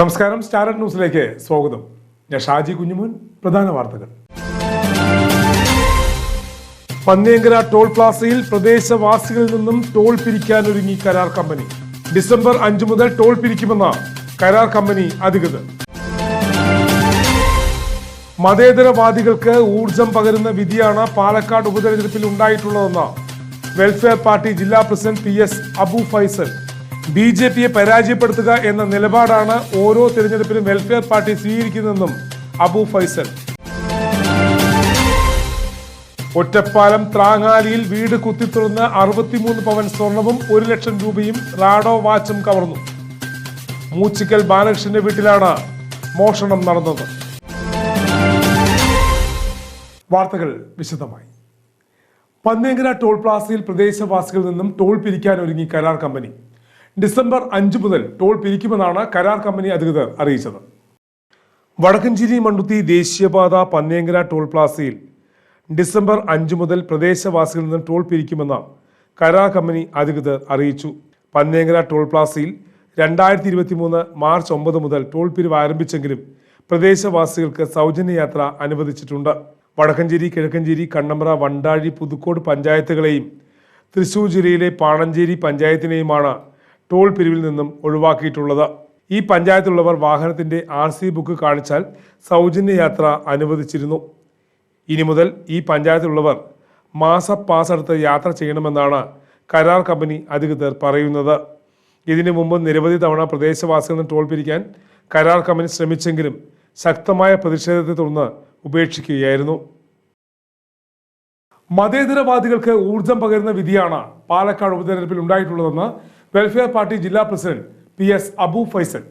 നമസ്കാരം സ്റ്റാർ ന്യൂസിലേക്ക് സ്വാഗതം. ഞാൻ ഷാജി കുഞ്ഞുമോൻ പ്രധാന വാർത്തകൾ. പന്നിയങ്കര ടോൾ പ്ലാസയിൽ പ്രദേശവാസികളിൽ നിന്നും ടോൾ പിരിക്കാനൊരുങ്ങി കരാർ കമ്പനി. ഡിസംബർ അഞ്ചു മുതൽ ടോൾ പിരിക്കുമെന്ന കരാർ കമ്പനി അധികൃതർ. മതേതരവാദികൾക്ക് ഊർജം പകരുന്ന വിധിയാണ് പാലക്കാട് ഉപതെരഞ്ഞെടുപ്പിൽ ഉണ്ടായിട്ടുള്ളതെന്ന് വെൽഫെയർ പാർട്ടി ജില്ലാ president P S Abu Faisal. B J പിയെ പരാജയപ്പെടുത്തുക എന്ന നിലപാടാണ് ഓരോ തിരഞ്ഞെടുപ്പിലും വെൽഫെയർ പാർട്ടി സ്വീകരിക്കുന്നതെന്നും അബു ഫൈസൽ. ഒറ്റപ്പാലം ത്രാങ്ങാലിയിൽ വീട് കുത്തിത്തുറന്ന് അറുപത്തിമൂന്ന് പവൻ സ്വർണവും ഒരു ലക്ഷം രൂപയും റാഡോ വാച്ചും കവർന്നു. മൂച്ചിക്കൽ ബാലകൃഷ്ണന്റെ വീട്ടിലാണ് മോഷണം നടന്നത്. വാർത്തകൾ വിശദമായി. പന്നേങ്കര ടോൾ പ്ലാസയിൽ പ്രദേശവാസികളിൽ നിന്നും ടോൾ പിരിക്കാൻ ഒരുങ്ങി കരാർ കമ്പനി. ഡിസംബർ അഞ്ച് മുതൽ ടോൾ പിരിക്കുമെന്നാണ് കരാർ കമ്പനി അധികൃതർ അറിയിച്ചത്. വടക്കഞ്ചേരി മണ്ണുത്തി ദേശീയപാത പന്നേങ്കര ടോൾ പ്ലാസയിൽ ഡിസംബർ അഞ്ച് മുതൽ പ്രദേശവാസികളിൽ നിന്നും ടോൾ പിരിക്കുമെന്ന് കരാർ കമ്പനി അധികൃതർ അറിയിച്ചു. പന്നേങ്കര ടോൾ പ്ലാസയിൽ രണ്ടായിരത്തി ഇരുപത്തി മൂന്ന് മാർച്ച് ഒമ്പത് മുതൽ ടോൾ പിരിവ് ആരംഭിച്ചെങ്കിലും പ്രദേശവാസികൾക്ക് സൗജന്യ യാത്ര അനുവദിച്ചിട്ടുണ്ട്. വടക്കഞ്ചേരി കിഴക്കഞ്ചേരി കണ്ണമ്പ്ര വണ്ടാഴി പുതുക്കോട് പഞ്ചായത്തുകളെയും തൃശൂർ ജില്ലയിലെ പാണഞ്ചേരി പഞ്ചായത്തിനെയുമാണ് ടോൾ പിരിവിൽ നിന്നും ഒഴിവാക്കിയിട്ടുള്ളത്. ഈ പഞ്ചായത്തിലുള്ളവർ വാഹനത്തിന്റെ ആർ സി ബുക്ക് കാണിച്ചാൽ സൗജന്യ യാത്ര അനുവദിച്ചിരുന്നു. ഇനി മുതൽ ഈ പഞ്ചായത്തിലുള്ളവർ മാസ പാസ് എടുത്ത് യാത്ര ചെയ്യണമെന്നാണ് കരാർ കമ്പനി അധികൃതർ പറയുന്നത്. ഇതിനു മുമ്പ് നിരവധി തവണ പ്രദേശവാസികളിൽ ടോൾ പിരിക്കാൻ കരാർ കമ്പനി ശ്രമിച്ചെങ്കിലും ശക്തമായ പ്രതിഷേധത്തെ തുടർന്ന് ഉപേക്ഷിക്കുകയായിരുന്നു. മതേതരവാദികൾക്ക് ഊർജം പകരുന്ന വിധിയാണ് പാലക്കാട് ഉപതെരഞ്ഞെടുപ്പിൽ ഉണ്ടായിട്ടുള്ളതെന്ന് വെൽഫെയർ പാർട്ടി ജില്ലാ president P S Abu Faisal.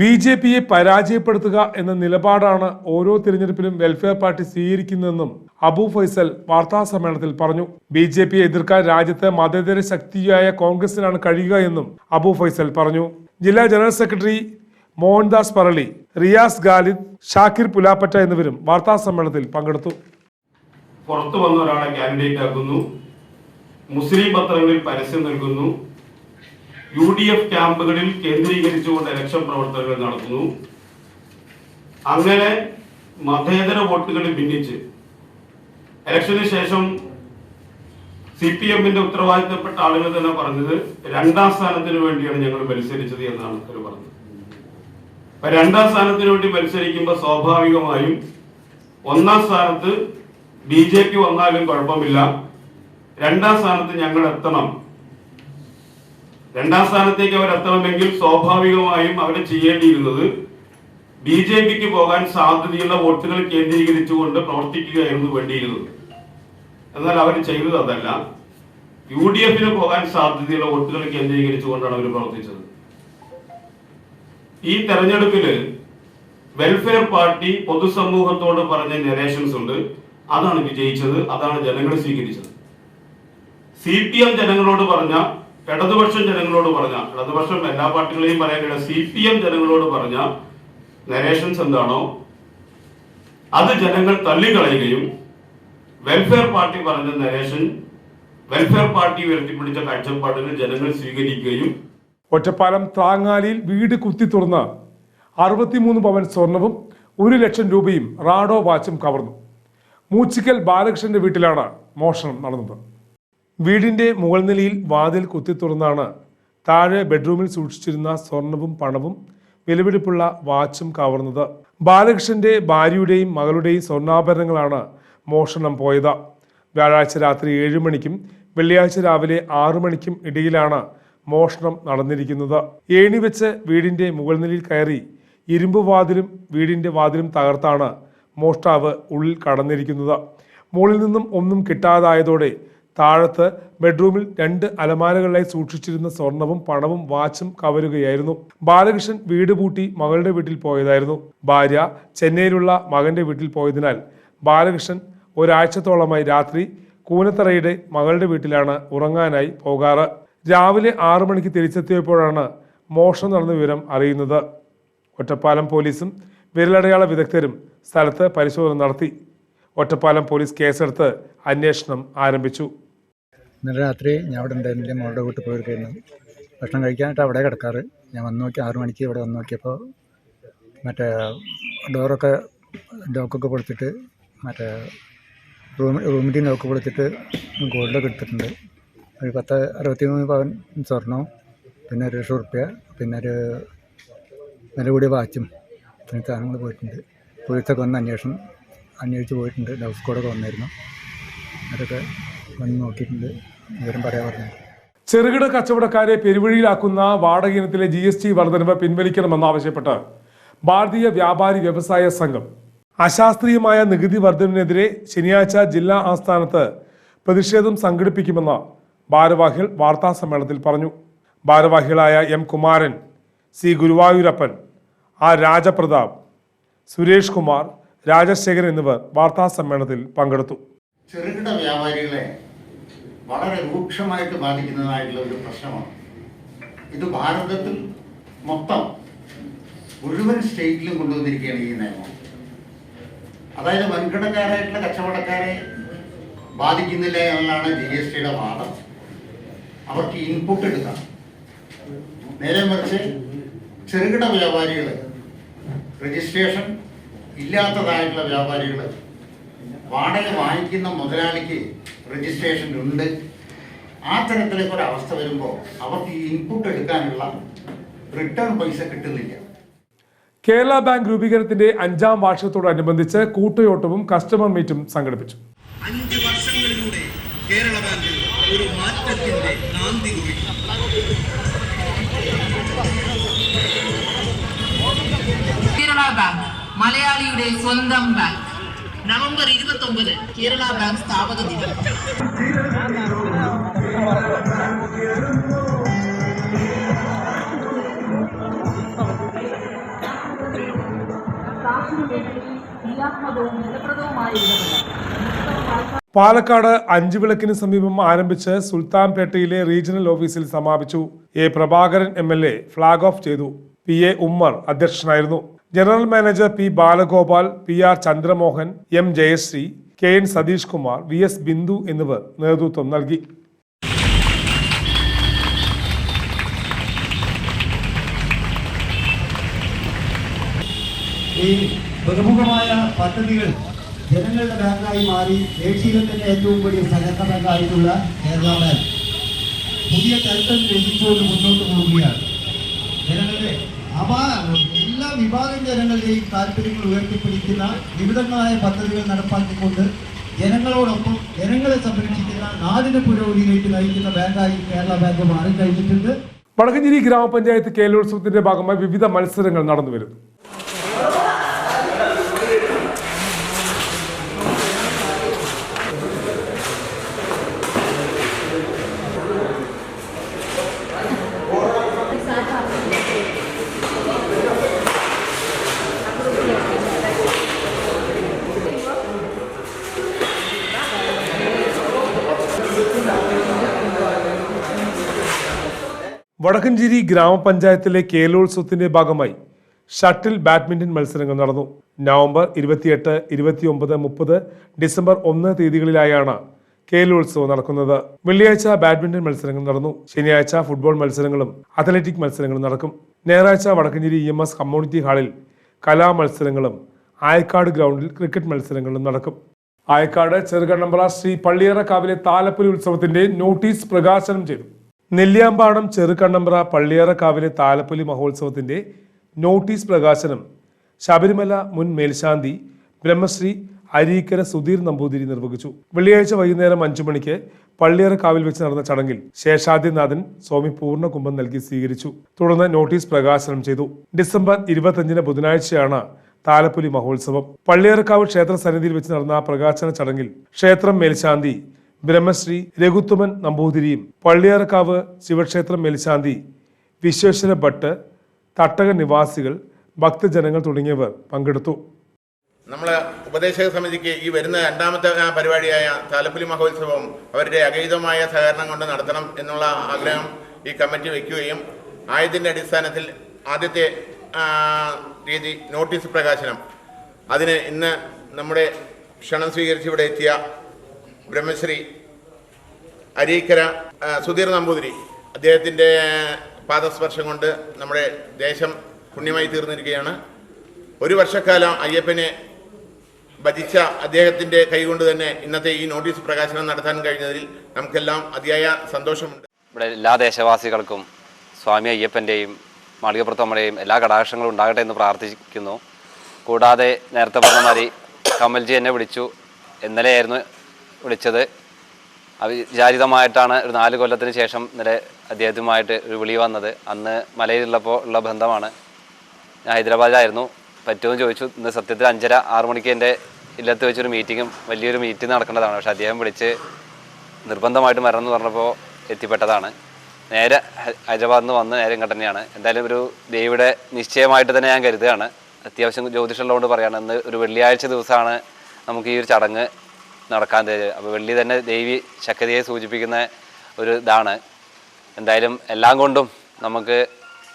B J പിയെ പരാജയപ്പെടുത്തുക എന്ന നിലപാടാണ് ഓരോ തിരഞ്ഞെടുപ്പിലും വെൽഫെയർ പാർട്ടി സ്വീകരിക്കുന്നതെന്നും അബു ഫൈസൽ വാർത്താ സമ്മേളനത്തിൽ പറഞ്ഞു. ബി ജെ പിയെ എതിർക്കാൻ രാജ്യത്ത് മതേതര ശക്തിയായ കോൺഗ്രസിനാണ് കഴിയുക എന്നും അബു ഫൈസൽ പറഞ്ഞു. ജില്ലാ ജനറൽ സെക്രട്ടറി മോഹൻദാസ് പറളി റിയാസ് ഗാലിദ് ഷാക്കിർ പുലാപ്പറ്റ എന്നിവരും വാർത്താ സമ്മേളനത്തിൽ പങ്കെടുത്തു. പുറത്തു വന്ന ഒരാളെ കാൻഡിഡേറ്റ് ആക്കുന്നു. മുസ്ലിം പത്രങ്ങളിൽ പരസ്യം നൽകുന്നു. യു ഡി എഫ് ക്യാമ്പുകളിൽ കേന്ദ്രീകരിച്ചുകൊണ്ട് ഇലക്ഷൻ പ്രവർത്തനങ്ങൾ നടത്തുന്നു അങ്ങനെ മതേതര വോട്ടുകളിൽ ഭിന്നിച്ച് ഇലക്ഷന് ശേഷം സി പി എമ്മിന്റെ ഉത്തരവാദിത്തപ്പെട്ട ആളുകൾ തന്നെ പറഞ്ഞത് രണ്ടാം സ്ഥാനത്തിന് വേണ്ടിയാണ് ഞങ്ങൾ മത്സരിച്ചത് എന്നാണ് അവർ പറഞ്ഞത്. അപ്പൊ രണ്ടാം സ്ഥാനത്തിന് വേണ്ടി മത്സരിക്കുമ്പോൾ സ്വാഭാവികമായും ഒന്നാം സ്ഥാനത്ത് ബി ജെ പി വന്നാലും കുഴപ്പമില്ല. രണ്ടാം സ്ഥാനത്ത് ഞങ്ങൾ എത്തണം. രണ്ടാം സ്ഥാനത്തേക്ക് അവർ എത്തണമെങ്കിൽ സ്വാഭാവികമായും അവർ ചെയ്യേണ്ടിയിരുന്നത് ബി ജെ പിക്ക് പോകാൻ സാധ്യതയുള്ള വോട്ടുകൾ കേന്ദ്രീകരിച്ചുകൊണ്ട് പ്രവർത്തിക്കുകയായിരുന്നു വേണ്ടിയിരുന്നത്. എന്നാൽ അവർ ചെയ്തത് അതല്ല. യു ഡി എഫിന് പോകാൻ സാധ്യതയുള്ള വോട്ടുകൾ കേന്ദ്രീകരിച്ചുകൊണ്ടാണ് അവർ പ്രവർത്തിച്ചത്. ഈ തെരഞ്ഞെടുപ്പിൽ വെൽഫെയർ പാർട്ടി പൊതുസമൂഹത്തോട് പറഞ്ഞ നരേഷൻസ് ഉണ്ട്. അതാണ് വിജയിച്ചത് അതാണ് ജനങ്ങൾ സ്വീകരിച്ചത്. സി പി എം ജനങ്ങളോട് പറഞ്ഞ ഇടതുപക്ഷം ജനങ്ങളോട് പറഞ്ഞ ഇടതുപക്ഷം എല്ലാ പാർട്ടികളെയും പറയാനില്ല സി പി എം ജനങ്ങളോട് പറഞ്ഞ നരേഷൻസ് എന്താണോ അത് ജനങ്ങൾ തള്ളിക്കളയുകയും വെൽഫെയർ പാർട്ടി പറഞ്ഞ നരേഷൻ വെൽഫെയർ പാർട്ടി ഉയർത്തിപ്പിടിച്ച കാഴ്ചപ്പാടുകൾ ജനങ്ങൾ സ്വീകരിക്കുകയും ഒറ്റപ്പാലം താങ്ങാലിയിൽ വീട് കുത്തി തുറന്ന് അറുപത്തിമൂന്ന് പവൻ സ്വർണവും ഒരു ലക്ഷം രൂപയും റാഡോ വാച്ചും കവർന്നു. മൂച്ചിക്കൽ ബാലകൃഷ്ണന്റെ വീട്ടിലാണ് മോഷണം നടന്നത്. വീടിന്റെ മുകൾ നിലയിൽ വാതിൽ കുത്തി തുറന്നാണ് താഴെ ബെഡ്റൂമിൽ സൂക്ഷിച്ചിരുന്ന സ്വർണവും പണവും വിലപിടിപ്പുള്ള വാച്ചും കവർന്നത്. ബാലകൃഷ്ണന്റെ ഭാര്യയുടെയും മകളുടെയും സ്വർണാഭരണങ്ങളാണ് മോഷണം പോയത്. വ്യാഴാഴ്ച രാത്രി ഏഴ് മണിക്കും വെള്ളിയാഴ്ച രാവിലെ ആറു മണിക്കും ഇടയിലാണ് മോഷണം നടന്നിരിക്കുന്നത്. ഏണി വെച്ച് വീടിന്റെ മുകൾ നിലയിൽ കയറി ഇരുമ്പ് വാതിലും വീടിന്റെ വാതിലും തകർത്താണ് മോഷ്ടാവ് ഉള്ളിൽ കടന്നിരിക്കുന്നത്. മുകളിൽ നിന്നും ഒന്നും കിട്ടാതായതോടെ താഴത്ത് ബെഡ്റൂമിൽ രണ്ട് അലമാരകളിലായി സൂക്ഷിച്ചിരുന്ന സ്വർണവും പണവും വാച്ചും കവരുകയായിരുന്നു. ബാലകൃഷ്ണൻ വീട് പൂട്ടി മകളുടെ വീട്ടിൽ പോയതായിരുന്നു. ഭാര്യ ചെന്നൈയിലുള്ള മകന്റെ വീട്ടിൽ പോയതിനാൽ ബാലകൃഷ്ണൻ ഒരാഴ്ചത്തോളമായി രാത്രി കൂനത്തറയുടെ മകളുടെ വീട്ടിലാണ് ഉറങ്ങാനായി പോകാറ്. രാവിലെ ആറു മണിക്ക് തിരിച്ചെത്തിയപ്പോഴാണ് മോഷണം നടന്ന വിവരം അറിയുന്നത്. ഒറ്റപ്പാലം പോലീസും വിരലടയാള വിദഗ്ധരും സ്ഥലത്ത് പരിശോധന നടത്തി. ഒറ്റപ്പാലം പോലീസ് കേസെടുത്ത് അന്വേഷണം ആരംഭിച്ചു. ഇന്നലെ രാത്രി ഞാൻ അവിടെ ഉണ്ടായിരുന്നില്ല മോളുടെ വീട്ടിൽ പോയിരിക്കുന്നു ഭക്ഷണം കഴിക്കാനായിട്ട് അവിടെ കിടക്കാറ്. ഞാൻ വന്ന് നോക്കി ആറു മണിക്ക് ഇവിടെ വന്ന് നോക്കിയപ്പോൾ മറ്റേ ഡോറൊക്കെ ലോക്കൊക്കെ പൊളിച്ചിട്ട് മറ്റേ റൂം റൂമിന്റെ ലോക്ക് പൊളിച്ചിട്ട് ഗോൾഡൊക്കെ എടുത്തിട്ടുണ്ട്. ഒരു പത്ത് അറുപത്തി മൂന്ന് പവൻ സ്വർണവും പിന്നെ ഒരു ലക്ഷം ഉറുപ്പ്യ പിന്നെ ഒരു വില കൂടിയ വാച്ചും പിന്നെ സാധനങ്ങൾ പോയിട്ടുണ്ട്. പോലീസൊക്കെ വന്ന് അന്വേഷണം അന്വേഷിച്ച് പോയിട്ടുണ്ട്. ലവ് സ്ക്വാഡൊക്കെ വന്നായിരുന്നു. അതൊക്കെ വന്ന് നോക്കിയിട്ടുണ്ട്. വിവരം പറയാൻ പറഞ്ഞു. ചെറുകിട കച്ചവടക്കാരെ പെരുവഴിയിലാക്കുന്ന വാടക ഇനത്തിലെ ജി എസ് ടി വർധനവ് പിൻവലിക്കണമെന്നാവശ്യപ്പെട്ട് ഭാരതീയ വ്യാപാരി വ്യവസായ സംഘം അശാസ്ത്രീയമായ നികുതി വർധനവിനെതിരെ ശനിയാഴ്ച ജില്ലാ ആസ്ഥാനത്ത് പ്രതിഷേധം സംഘടിപ്പിക്കുമെന്ന് ഭാരവാഹികൾ വാർത്താ സമ്മേളനത്തിൽ പറഞ്ഞു. ഭാരവാഹികളായ M Kumaran C Guruvayurappan R Rajaprathap Suresh Kumar Rajasekharan എന്നിവർ വാർത്താ സമ്മേളനത്തിൽ പങ്കെടുത്തു. ചെറുകിട വ്യാപാരികളെ വളരെ രൂക്ഷമായിട്ട് ബാധിക്കുന്നതായിട്ടുള്ള ഒരു പ്രശ്നമാണ്. ഇത് ഭാരതത്തിൽ മൊത്തം മുഴുവൻ സ്റ്റേറ്റിലും കൊണ്ടുവന്നിരിക്കുകയാണ് ഈ നിയമം. അതായത് വൻകിടക്കാരായിട്ടുള്ള കച്ചവടക്കാരെ ബാധിക്കുന്നില്ല എന്നുള്ളതാണ് ജി എസ് ടിയുടെ വാദം. അവർക്ക് ഇൻപുട്ട് എടുക്കാം. നേരെ മറിച്ച് ചെറുകിട വ്യാപാരികൾ രജിസ്ട്രേഷൻ ഇല്ലാത്തതായിട്ടുള്ള വ്യാപാരികൾ വാടക വാങ്ങിക്കുന്ന മുതലാളിക്ക് രജിസ്ട്രേഷൻ ഉണ്ട്. ആ തരത്തിലേക്ക് ഒരു അവസ്ഥ വരുമ്പോൾ അവർക്ക് ഈ ഇൻപുട്ട് എടുക്കാനുള്ള റിട്ടേൺ പൈസ കിട്ടുന്നില്ല. കേരള ബാങ്ക് രൂപീകരണത്തിന്റെ അഞ്ചാം വാർഷികത്തോടനുബന്ധിച്ച് കൂട്ടയോട്ടവും കസ്റ്റമർ മീറ്റും സംഘടിപ്പിച്ചു. അഞ്ച് വർഷങ്ങളിലൂടെ കേരള ബാങ്ക് ഒരു മാറ്റത്തിന്റെ നാന്തി കുറിക്കും. കേരള ബാങ്ക് മലയാളിയുടെ സ്വന്തം ബാങ്ക്. നവംബർ ഇരുപത്തി ഒമ്പത് കേരള ബാങ്ക് സ്ഥാപക ദിനം. പാലക്കാട് അഞ്ചു വിളക്കിന് സമീപം ആരംഭിച്ച് സുൽത്താൻപേട്ടയിലെ റീജിയണൽ ഓഫീസിൽ സമാപിച്ചു. A Prabhakaran A flag off ചെയ്തു. പി എ ഉമ്മർ അധ്യക്ഷനായിരുന്നു. General manager P Balagopal P R Chandramohan M Jayasree K N Satheesh Kumar V S Bindu എന്നിവർ നേതൃത്വം നൽകി. ഈ പ്രമുഖമായ പദ്ധതികൾ ജനങ്ങളുടെ ബാങ്കായി മാറി ഏഷ്യയിലെ തന്നെ ഏറ്റവും വലിയ സഹകരണ ബാങ്കായിട്ടുള്ള കേരള ബാങ്ക്. പുതിയ ചരിത്രം രചിച്ചുകൊണ്ട് മുന്നോട്ട് പോവുകയാണ്. ജനങ്ങളുടെ എല്ലാ വിഭാഗം ജനങ്ങളുടെയും താല്പര്യങ്ങൾ ഉയർത്തിപ്പിടിക്കുന്ന വിവിധങ്ങളായ പദ്ധതികൾ നടപ്പാക്കിക്കൊണ്ട് ജനങ്ങളോടൊപ്പം ജനങ്ങളെ സംരക്ഷിക്കുന്ന നാടിന്റെ പുരോഗതിയിലേക്ക് നയിക്കുന്ന ബാങ്കായി കേരള ബാങ്ക് മാറിക്കഴിഞ്ഞിട്ടുണ്ട് വടക്കഞ്ചേരി ഗ്രാമപഞ്ചായത്ത് കേരളോത്സവത്തിന്റെ ഭാഗമായി വിവിധ മത്സരങ്ങൾ നടന്നു വരുന്നു വടക്കഞ്ചേരി ഗ്രാമപഞ്ചായത്തിലെ കേലോത്സവത്തിന്റെ ഭാഗമായി ഷട്ടിൽ ബാഡ്മിന്റൺ മത്സരങ്ങൾ നടന്നു. നവംബർ ഇരുപത്തിയെട്ട് ഇരുപത്തിയൊമ്പത് മുപ്പത് ഡിസംബർ ഒന്ന് തീയതികളിലായാണ് കേലോത്സവം നടക്കുന്നത്. വെള്ളിയാഴ്ച ബാഡ്മിന്റൺ മത്സരങ്ങൾ നടന്നു. ശനിയാഴ്ച ഫുട്ബോൾ മത്സരങ്ങളും അത്ലറ്റിക് മത്സരങ്ങളും നടക്കും. ഞായറാഴ്ച Vadakkanchery E M S community ഹാളിൽ കലാമത്സരങ്ങളും ആയക്കാട് ഗ്രൗണ്ടിൽ ക്രിക്കറ്റ് മത്സരങ്ങളും നടക്കും. ആയക്കാട് ചെറുകണ്ണമ്പ്ര ശ്രീ പള്ളിയറക്കാവിലെ താലപ്പൊലി ഉത്സവത്തിന്റെ നോട്ടീസ് പ്രകാശനം ചെയ്തു. നെല്ലിയാമ്പാടം ചെറുകണ്ണമ്പ്ര പള്ളിയറക്കാവിലെ താലപ്പൊലി മഹോത്സവത്തിന്റെ നോട്ടീസ് പ്രകാശനം ശബരിമല മുൻ മേൽശാന്തി ബ്രഹ്മശ്രീ അരീക്കര സുധീർ നമ്പൂതിരി നിർവഹിച്ചു. വെള്ളിയാഴ്ച വൈകുന്നേരം അഞ്ചു മണിക്ക് പള്ളിയറക്കാവിൽ വെച്ച് നടന്ന ചടങ്ങിൽ ശേഷാദ്രിനാഥൻ സ്വാമി പൂർണകുംഭം നൽകി സ്വീകരിച്ചു. തുടർന്ന് നോട്ടീസ് പ്രകാശനം ചെയ്തു. ഡിസംബർ ഇരുപത്തഞ്ചിന് ബുധനാഴ്ചയാണ് താലപ്പൊലി മഹോത്സവം. പള്ളിയറക്കാവ് ക്ഷേത്ര സന്നിധിയിൽ വെച്ച് നടന്ന പ്രകാശന ചടങ്ങിൽ ക്ഷേത്രം മേൽശാന്തി ബ്രഹ്മശ്രീ രഘുത്തുമൻ നമ്പൂതിരിയും പള്ളിയറക്കാവ് ശിവക്ഷേത്രം മേൽശാന്തി വിശ്വേശ്വര ഭട്ട് തട്ടക നിവാസികൾ ഭക്തജനങ്ങൾ തുടങ്ങിയവർ പങ്കെടുത്തു. നമ്മൾ ഉപദേശക സമിതിക്ക് ഈ വരുന്ന രണ്ടാമത്തെ പരിപാടിയായ താലപ്പുലി മഹോത്സവം അവരുടെ അഗൈതമായ സഹകരണം കൊണ്ട് നടത്തണം എന്നുള്ള ആഗ്രഹം ഈ കമ്മിറ്റി വയ്ക്കുകയും ആയതിന്റെ അടിസ്ഥാനത്തിൽ ആദ്യത്തെ രീതി നോട്ടീസ് പ്രകാശനം. അതിന് ഇന്ന് നമ്മുടെ ക്ഷണം സ്വീകരിച്ച് ഇവിടെ എത്തിയ ബ്രഹ്മശ്രീ അരീക്കര സുധീർ നമ്പൂതിരി. അദ്ദേഹത്തിന്റെ പാദസ്പർശം കൊണ്ട് നമ്മുടെ ദേശം പുണ്യമായി തീർന്നിരിക്കുകയാണ്. ഒരു വർഷക്കാലം അയ്യപ്പനെ ഭജിച്ച അദ്ദേഹത്തിന്റെ കൈകൊണ്ട് തന്നെ ഇന്നത്തെ ഈ നോട്ടീസ് പ്രകാശനം നടത്താൻ കഴിഞ്ഞതിൽ നമുക്കെല്ലാം അതിയായ സന്തോഷമുണ്ട്. ഇവിടെ എല്ലാ ദേശവാസികൾക്കും സ്വാമി അയ്യപ്പന്റെയും മാളികപ്പുറത്തമ്മയുടെയും എല്ലാ കടാക്ഷങ്ങളും ഉണ്ടാകട്ടെ എന്ന് പ്രാർത്ഥിക്കുന്നു. കൂടാതെ നേരത്തെ പറഞ്ഞ മാതിരി കമൽജി എന്നെ വിളിച്ചു. ഇന്നലെയായിരുന്നു വിളിച്ചത്. അവിചാരിതമായിട്ടാണ് ഒരു നാല് കൊല്ലത്തിന് ശേഷം ഇന്നലെ അദ്ദേഹത്തുമായിട്ട് ഒരു വിളി വന്നത്. അന്ന് മലയിലുള്ളപ്പോൾ ഉള്ള ബന്ധമാണ്. ഞാൻ ഹൈദരാബാദിലായിരുന്നു. പറ്റുമെന്ന് ചോദിച്ചു. ഇന്ന് സത്യത്തിൽ അഞ്ചര ആറു മണിക്ക് എന്റെ ഇല്ലത്ത് വെച്ചൊരു മീറ്റിങ്ങും വലിയൊരു മീറ്റിംഗ് നടക്കേണ്ടതാണ്. പക്ഷേ അദ്ദേഹം വിളിച്ച് നിർബന്ധമായിട്ട് വരണം എന്ന് പറഞ്ഞപ്പോൾ എത്തിപ്പെട്ടതാണ്. നേരെ ഹൈദരാബാദിൽ നിന്ന് വന്ന് നേരെ ഇങ്ങോട്ട് തന്നെയാണ്. എന്തായാലും ഒരു ദേവിയുടെ നിശ്ചയമായിട്ട് തന്നെ ഞാൻ കരുതുകയാണ്. അത്യാവശ്യം ജ്യോതിഷമുള്ളതുകൊണ്ട് പറയുകയാണ് ഇന്ന് ഒരു വെള്ളിയാഴ്ച ദിവസമാണ് നമുക്ക് ഈ ഒരു ചടങ്ങ് നടക്കാൻ തരും അപ്പോൾ വെള്ളി തന്നെ ദേവി ശക്തിയെ സൂചിപ്പിക്കുന്ന ഒരു ഇതാണ്. എന്തായാലും എല്ലാം കൊണ്ടും നമുക്ക്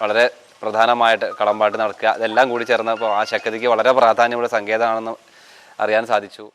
വളരെ പ്രധാനമായിട്ട് കളമ്പാട്ട് നടക്കുക. അതെല്ലാം കൂടി ചേർന്നപ്പോൾ ആ ശക്തിക്ക് വളരെ പ്രാധാന്യമുള്ള സങ്കേതമാണെന്ന് അറിയാൻ സാധിച്ചു.